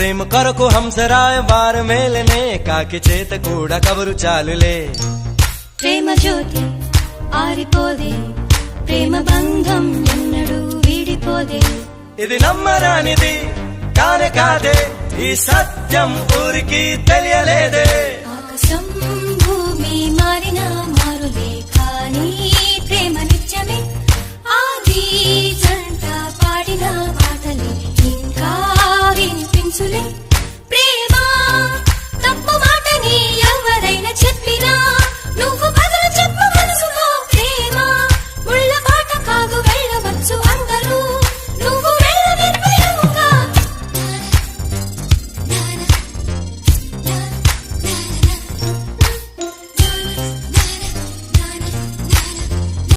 ప్రేమ కొరకు హంసరాయ వార మేలనే కాకి చేత కూడా కబరు చాలులే. ప్రేమ జ్యోతి ఆరిపోదే ప్రేమ బంధం ఎన్నడూ వీడిపోదే. ఇది నమ్మరానిది కానే కాదే ఈ సత్యం ఊరికి తెలియలేదే. ఆకాశం భూమి మారినా మారులే కానీ